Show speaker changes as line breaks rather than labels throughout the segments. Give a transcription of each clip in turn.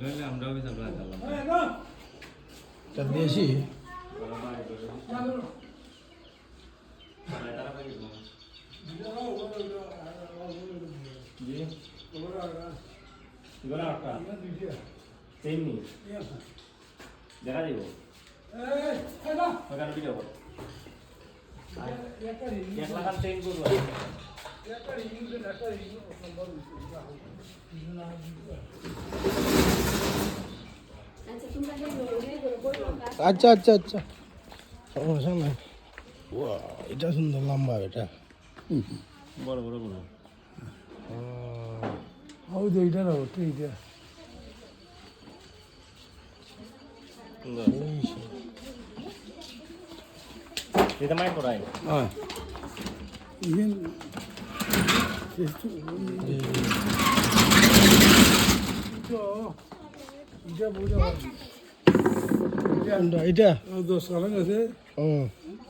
লইলে আমরাও কিছু আমরা চালাম
তা দিয়েছি
দেখা দিব ওখানে ভিডিও কর এক লাখ চেঞ্জ করবো
अच्छा अच्छा अच्छा समोर समोर
वा इटा सुंदर लांबा बेटा बरं बरं बरं हो दे
इटा राहू ते
इटा तिथं माहीत पडाय
এটা
দশ সালান আছে ও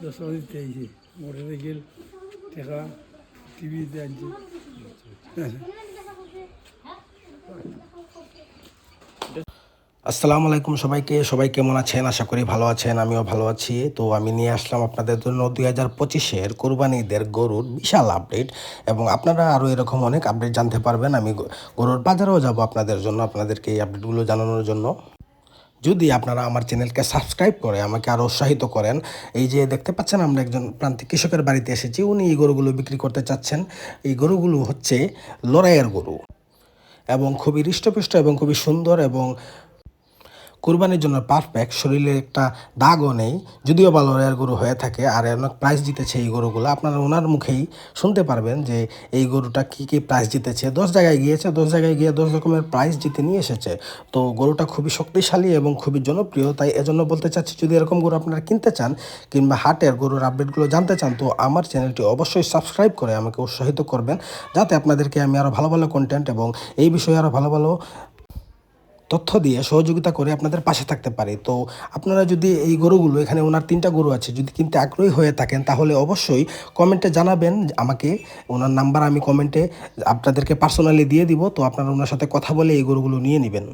দশ সালান দিতে মোটরসাইকেল টেকা টিভি দিতে আনছে আসসালামু আলাইকুম সবাইকে। সবাই কেমন আছেন? আশা করি ভালো আছেন, আমিও ভালো আছি। তো আমি নিয়ে আসলাম আপনাদের জন্য দুই হাজার পঁচিশের কোরবানিদের গরুর বিশাল আপডেট এবং আপনারা আরও এরকম অনেক আপডেট জানতে পারবেন। আমি গরুর বাজারেও যাব আপনাদের জন্য আপনাদেরকে এই আপডেটগুলো জানানোর জন্য। যদি আপনারা আমার চ্যানেলকে সাবস্ক্রাইব করে আমাকে আরও উৎসাহিত করেন, এই যে দেখতে পাচ্ছেন আমরা একজন প্রান্তিক কৃষকের বাড়িতে এসেছি, উনি এই গরুগুলো বিক্রি করতে চাচ্ছেন। এই গরুগুলো হচ্ছে লড়াইয়ের গরু এবং খুবই হৃষ্টপুষ্ট এবং খুবই সুন্দর এবং কুরবানির জন্য পারফেক্ট শরীরে একটা দাগও নেই, যদিও বা লড়াইয়ের গরু হয়ে থাকে, আর অনেক প্রাইস জিতেছে এই গরুগুলো। আপনারা ওনার মুখেই শুনতে পারবেন যে এই গরুটা কী কী প্রাইস জিতেছে। দশ জায়গায় গিয়েছে, দশ জায়গায় গিয়ে দশ রকমের প্রাইস জিতে নিয়ে এসেছে। তো গরুটা খুবই শক্তিশালী এবং খুবই জনপ্রিয়, তাই এজন্য বলতে চাচ্ছি, যদি এরকম গরু আপনারা কিনতে চান, কিংবা হাটের গরুর আপডেটগুলো জানতে চান, তো আমার চ্যানেলটি অবশ্যই সাবস্ক্রাইব করে আমাকে উৎসাহিত করবেন, যাতে আপনাদেরকে আমি আরও ভালো ভালো কন্টেন্ট এবং এই বিষয়ে আরও ভালো ভালো তথ্য দিয়ে সহযোগিতা করে আপনাদের পাশে থাকতে পারি। তো আপনারা যদি এই গরুগুলো, এখানে ওনার তিনটা গরু আছে, যদি কিনতে আগ্রহী হয়ে থাকেন, তাহলে অবশ্যই কমেন্টে জানাবেন আমাকে। ওনার নাম্বার আমি কমেন্টে আপনাদেরকে পার্সোনালি দিয়ে দিব, তো আপনারা ওনার সাথে কথা বলে এই গরুগুলো নিয়ে নেবেন।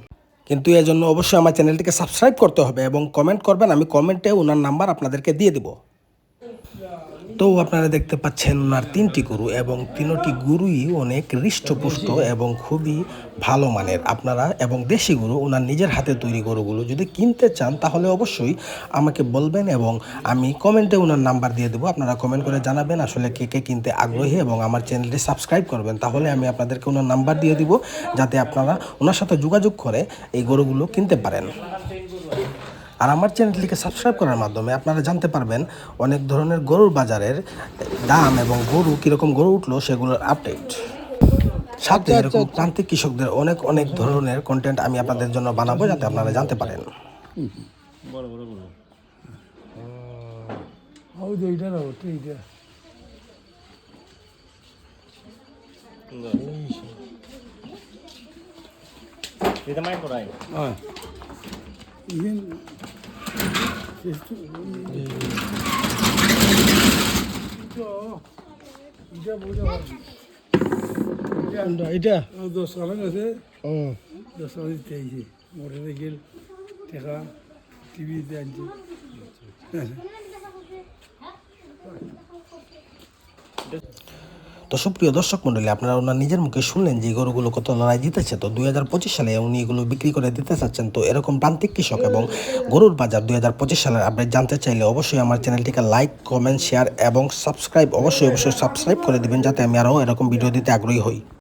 কিন্তু এর জন্য অবশ্যই আমার চ্যানেলটিকে সাবস্ক্রাইব করতে হবে এবং কমেন্ট করবেন, আমি কমেন্টে ওনার নাম্বার আপনাদেরকে দিয়ে দিব। তো আপনারা দেখতে পাচ্ছেন ওনার তিনটি গরু এবং তিনটি গরুই অনেক হৃষ্টপুষ্ট এবং খুবই ভালো মানের। আপনারা এবং দেশি গরু, ওনার নিজের হাতে তৈরি গরুগুলো যদি কিনতে চান, তাহলে অবশ্যই আমাকে বলবেন এবং আমি কমেন্টে ওনার নাম্বার দিয়ে দেবো। আপনারা কমেন্ট করে জানাবেন আসলে কে কে কিনতে আগ্রহী এবং আমার চ্যানেলটি সাবস্ক্রাইব করবেন। তাহলে আমি আপনাদেরকে ওনার নাম্বার দিয়ে দিব, যাতে আপনারা ওনার সাথে যোগাযোগ করে এই গরুগুলো কিনতে পারেন। আর আমার চ্যানেলটিকে সাবস্ক্রাইব করার মাধ্যমে আপনারা জানতে পারবেন অনেক ধরনের গরুর বাজারের দাম এবং গরু কীরকম গরু উঠল সেগুলোর আপডেট সাথে আচ্ছা, এরকম আচ্ছা। প্রান্তিক কৃষকদের অনেক অনেক ধরনের কন্টেন্ট আমি আপনাদের জন্য বানাবো যাতে আপনারা জানতে পারেন।
এটা না করাই
হ্যাঁ। 이건
제스트 네.
이자 보자 কোনটা এটা দশ সালান আছে ও দশ সালান দিতেছি মোটরসাইকেল টাকা টিভি দিতে আনছি হ্যাঁ তো সুপ্রিয় দর্শক মণ্ডলী আপনারা ওনার নিজের মুখে শুনলেন যে গরুগুলো কত লড়াই জিতেছে। তো দুই হাজার পঁচিশ সালে উনি এগুলো বিক্রি করে দিতে চাচ্ছেন। তো এরকম প্রান্তিক কৃষক এবং গরুর বাজার দুই হাজার পঁচিশ সালের আপডেট জানতে চাইলে অবশ্যই আমার চ্যানেলটিকে লাইক, কমেন্ট, শেয়ার এবং সাবস্ক্রাইব অবশ্যই অবশ্যই সাবস্ক্রাইব করে দেবেন, যাতে আমি আরও এরকম ভিডিও দিতে আগ্রহী হই।